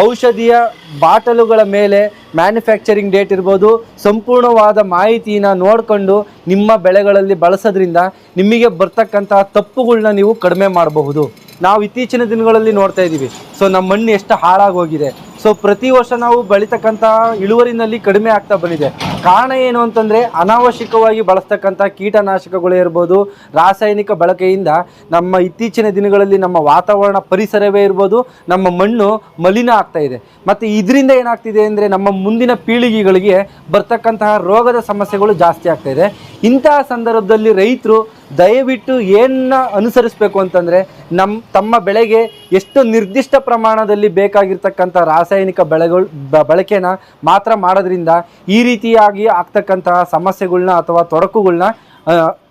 ಔಷಧಿಯ ಬಾಟಲುಗಳ ಮೇಲೆ ಮ್ಯಾನುಫ್ಯಾಕ್ಚರಿಂಗ್ ಡೇಟ್ ಇರ್ಬೋದು, ಸಂಪೂರ್ಣವಾದ ಮಾಹಿತಿನ ನೋಡಿಕೊಂಡು ನಿಮ್ಮ ಬೆಳೆಗಳಲ್ಲಿ ಬಳಸೋದ್ರಿಂದ ನಿಮಗೆ ಬರ್ತಕ್ಕಂತಹ ತಪ್ಪುಗಳನ್ನ ನೀವು ಕಡಿಮೆ ಮಾಡಬಹುದು. ನಾವು ಇತ್ತೀಚಿನ ದಿನಗಳಲ್ಲಿ ನೋಡ್ತಾ ಇದ್ದೀವಿ. ಸೊ ನಮ್ಮ ಮಣ್ಣು ಎಷ್ಟು ಹಾಳಾಗೋಗಿದೆ. ಸೊ ಪ್ರತಿ ವರ್ಷ ನಾವು ಬೆಳೀತಕ್ಕಂತಹ ಇಳುವರಿನಲ್ಲಿ ಕಡಿಮೆ ಆಗ್ತಾ ಬಂದಿದೆ. ಕಾರಣ ಏನು ಅಂತಂದರೆ, ಅನಾವಶ್ಯಕವಾಗಿ ಬಳಸ್ತಕ್ಕಂಥ ಕೀಟನಾಶಕಗಳು ಇರ್ಬೋದು, ರಾಸಾಯನಿಕ ಬಳಕೆಯಿಂದ ನಮ್ಮ ಇತ್ತೀಚಿನ ದಿನಗಳಲ್ಲಿ ನಮ್ಮ ವಾತಾವರಣ ಪರಿಸರವೇ ಇರ್ಬೋದು, ನಮ್ಮ ಮಣ್ಣು ಮಲಿನ ಆಗ್ತಾ ಇದೆ. ಮತ್ತು ಇದರಿಂದ ಏನಾಗ್ತಿದೆ ಅಂದರೆ ನಮ್ಮ ಮುಂದಿನ ಪೀಳಿಗೆಗಳಿಗೆ ಬರ್ತಕ್ಕಂತಹ ರೋಗದ ಸಮಸ್ಯೆಗಳು ಜಾಸ್ತಿ ಆಗ್ತಾ ಇದೆ. ಇಂತಹ ಸಂದರ್ಭದಲ್ಲಿ ರೈತರು ದಯವಿಟ್ಟು ಏನನ್ನ ಅನುಸರಿಸಬೇಕು ಅಂತಂದರೆ ನಮ್ಮ ತಮ್ಮ ಬೆಳೆಗೆ ಎಷ್ಟು ನಿರ್ದಿಷ್ಟ ಪ್ರಮಾಣದಲ್ಲಿ ಬೇಕಾಗಿರ್ತಕ್ಕಂಥ ರಾಸಾಯನಿಕ ಬೆಳೆಗಳು ಬಳಕೆನ ಮಾತ್ರ ಮಾಡೋದ್ರಿಂದ ಈ ರೀತಿಯಾಗಿ ಆಗ್ತಕ್ಕಂತಹ ಸಮಸ್ಯೆಗಳನ್ನ ಅಥವಾ ತೊಡಕುಗಳ್ನ ಆ,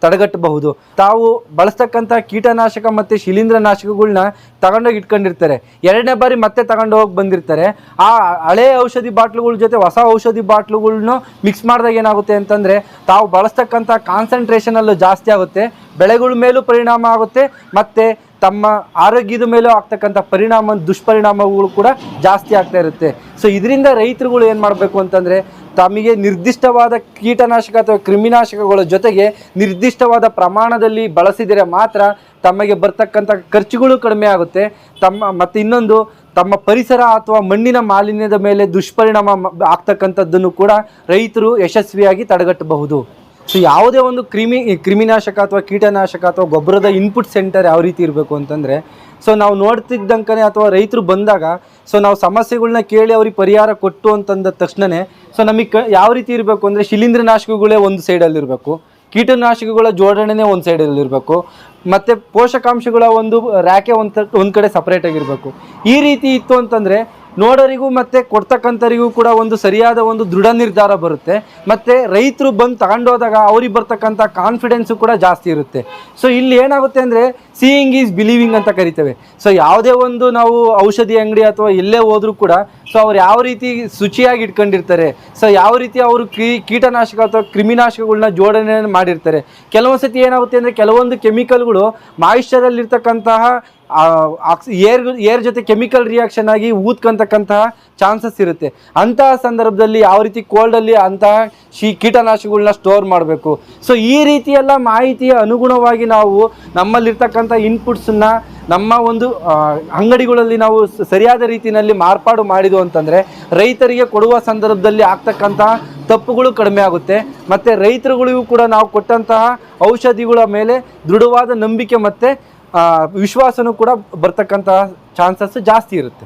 ತಡೆಗಟ್ಟಬಹುದು. ತಾವು ಬಳಸ್ತಕ್ಕಂಥ ಕೀಟನಾಶಕ ಮತ್ತು ಶಿಲೀಂಧ್ರನಾಶಕಗಳನ್ನ ತಗೊಂಡೋಗಿ ಇಟ್ಕೊಂಡಿರ್ತಾರೆ. ಎರಡನೇ ಬಾರಿ ಮತ್ತೆ ತಗೊಂಡು ಹೋಗಿ ಬಂದಿರ್ತಾರೆ. ಆ ಹಳೆ ಔಷಧಿ ಬಾಟ್ಲುಗಳ ಜೊತೆ ಹೊಸ ಔಷಧಿ ಬಾಟ್ಲುಗಳ್ನು ಮಿಕ್ಸ್ ಮಾಡಿದಾಗ ಏನಾಗುತ್ತೆ ಅಂತಂದರೆ, ತಾವು ಬಳಸ್ತಕ್ಕಂಥ ಕಾನ್ಸಂಟ್ರೇಷನಲ್ಲೂ ಜಾಸ್ತಿ ಆಗುತ್ತೆ. ಬೆಳೆಗಳ ಮೇಲೂ ಪರಿಣಾಮ ಆಗುತ್ತೆ. ಮತ್ತು ತಮ್ಮ ಆರೋಗ್ಯದ ಮೇಲೂ ಆಗ್ತಕ್ಕಂಥ ಪರಿಣಾಮ, ದುಷ್ಪರಿಣಾಮಗಳು ಕೂಡ ಜಾಸ್ತಿ ಆಗ್ತಾ ಇರುತ್ತೆ. ಸೊ ಇದರಿಂದ ರೈತರುಗಳು ಏನು ಮಾಡಬೇಕು ಅಂತಂದರೆ ತಮಗೆ ನಿರ್ದಿಷ್ಟವಾದ ಕೀಟನಾಶಕ ಅಥವಾ ಕ್ರಿಮಿನಾಶಕಗಳ ಜೊತೆಗೆ ನಿರ್ದಿಷ್ಟವಾದ ಪ್ರಮಾಣದಲ್ಲಿ ಬಳಸಿದರೆ ಮಾತ್ರ ತಮಗೆ ಬರ್ತಕ್ಕಂಥ ಖರ್ಚುಗಳು ಕಡಿಮೆ ಆಗುತ್ತೆ. ತಮ್ಮ ಮತ್ತು ಇನ್ನೊಂದು ತಮ್ಮ ಪರಿಸರ ಅಥವಾ ಮಣ್ಣಿನ ಮಾಲಿನ್ಯದ ಮೇಲೆ ದುಷ್ಪರಿಣಾಮ ಆಗ್ತಕ್ಕಂಥದ್ದನ್ನು ಕೂಡ ರೈತರು ಯಶಸ್ವಿಯಾಗಿ ತಡೆಗಟ್ಟಬಹುದು. ಸೊ ಯಾವುದೇ ಒಂದು ಕ್ರಿಮಿ, ಕ್ರಿಮಿನಾಶಕ ಅಥವಾ ಕೀಟನಾಶಕ ಅಥವಾ ಗೊಬ್ಬರದ ಇನ್ಪುಟ್ ಸೆಂಟರ್ ಯಾವ ರೀತಿ ಇರಬೇಕು ಅಂತಂದರೆ ಸೊ ನಾವು ನೋಡ್ತಿದ್ದಂಕನೇ ಅಥವಾ ರೈತರು ಬಂದಾಗ ಸೊ ನಾವು ಸಮಸ್ಯೆಗಳನ್ನ ಕೇಳಿ ಅವ್ರಿಗೆ ಪರಿಹಾರ ಕೊಟ್ಟು ಅಂತಂದ ತಕ್ಷಣವೇ ಸೊ ನಮಗೆ ಯಾವ ರೀತಿ ಇರಬೇಕು ಅಂದರೆ ಶಿಲೀಂಧ್ರನಾಶಕಗಳೇ ಒಂದು ಸೈಡಲ್ಲಿರಬೇಕು ಕೀಟನಾಶಕಗಳ ಜೋಡಣೆನೇ ಒಂದು ಸೈಡಲ್ಲಿರಬೇಕು ಮತ್ತು ಪೋಷಕಾಂಶಗಳ ಒಂದು ರ್ಯಾಕೆ ಒಂದು ಒಂದು ಕಡೆ ಸಪ್ರೇಟಾಗಿರಬೇಕು ಈ ರೀತಿ ಇತ್ತು ಅಂತಂದರೆ ನೋಡೋರಿಗೂ ಮತ್ತು ಕೊಡ್ತಕ್ಕಂಥರಿಗೂ ಕೂಡ ಒಂದು ಸರಿಯಾದ ಒಂದು ದೃಢ ನಿರ್ಧಾರ ಬರುತ್ತೆ. ಮತ್ತು ರೈತರು ಬಂದು ತಗೊಂಡೋದಾಗ ಅವ್ರಿಗೆ ಬರ್ತಕ್ಕಂಥ ಕಾನ್ಫಿಡೆನ್ಸು ಕೂಡ ಜಾಸ್ತಿ ಇರುತ್ತೆ. ಸೊ ಇಲ್ಲಿ ಏನಾಗುತ್ತೆ ಅಂದರೆ ಸೀಯಿಂಗ್ ಈಸ್ ಬಿಲೀವಿಂಗ್ ಅಂತ ಕರಿತೇವೆ. ಸೊ ಯಾವುದೇ ಒಂದು ನಾವು ಔಷಧಿ ಅಂಗಡಿ ಅಥವಾ ಎಲ್ಲೇ ಹೋದರೂ ಕೂಡ ಸೊ ಅವ್ರು ಯಾವ ರೀತಿ ಶುಚಿಯಾಗಿ ಇಟ್ಕೊಂಡಿರ್ತಾರೆ ಸೊ ಯಾವ ರೀತಿ ಅವರು ಕೀಟನಾಶಕ ಅಥವಾ ಕ್ರಿಮಿನಾಶಕಗಳನ್ನ ಜೋಡಣೆಯನ್ನು ಮಾಡಿರ್ತಾರೆ. ಕೆಲವೊಂದು ಸತಿ ಏನಾಗುತ್ತೆ ಅಂದರೆ, ಕೆಲವೊಂದು ಕೆಮಿಕಲ್ಗಳು ಮಾಯಿಶ್ಚರಲ್ಲಿರ್ತಕ್ಕಂತಹ ಏರ್ ಏರ್ ಜೊತೆ ಕೆಮಿಕಲ್ ರಿಯಾಕ್ಷನ್ ಆಗಿ ಊದ್ಕೊಂತಕ್ಕಂತಹ ಚಾನ್ಸಸ್ ಇರುತ್ತೆ. ಅಂತಹ ಸಂದರ್ಭದಲ್ಲಿ ಯಾವ ರೀತಿ ಕೋಲ್ಡಲ್ಲಿ ಅಂತಹ ಶಿ ಕೀಟನಾಶಕಗಳನ್ನ ಸ್ಟೋರ್ ಮಾಡಬೇಕು. ಸೊ ಈ ರೀತಿಯೆಲ್ಲ ಮಾಹಿತಿಯ ಅನುಗುಣವಾಗಿ ನಾವು ನಮ್ಮಲ್ಲಿರ್ತಕ್ಕಂಥ ಇನ್ಪುಟ್ಸನ್ನ ನಮ್ಮ ಒಂದು ಅಂಗಡಿಗಳಲ್ಲಿ ನಾವು ಸರಿಯಾದ ರೀತಿಯಲ್ಲಿ ಮಾರ್ಪಾಡು ಮಾಡಿದ್ವು ಅಂತಂದರೆ ರೈತರಿಗೆ ಕೊಡುವ ಸಂದರ್ಭದಲ್ಲಿ ಆಗ್ತಕ್ಕಂತಹ ತಪ್ಪುಗಳು ಕಡಿಮೆ ಆಗುತ್ತೆ. ಮತ್ತು ರೈತರುಗಳಿಗೂ ಕೂಡ ನಾವು ಕೊಟ್ಟಂತಹ ಔಷಧಿಗಳ ಮೇಲೆ ದೃಢವಾದ ನಂಬಿಕೆ ಮತ್ತು ವಿಶ್ವಾಸನೂ ಕೂಡ ಬರ್ತಕ್ಕಂತಹ ಚಾನ್ಸಸ್ ಜಾಸ್ತಿ ಇರುತ್ತೆ.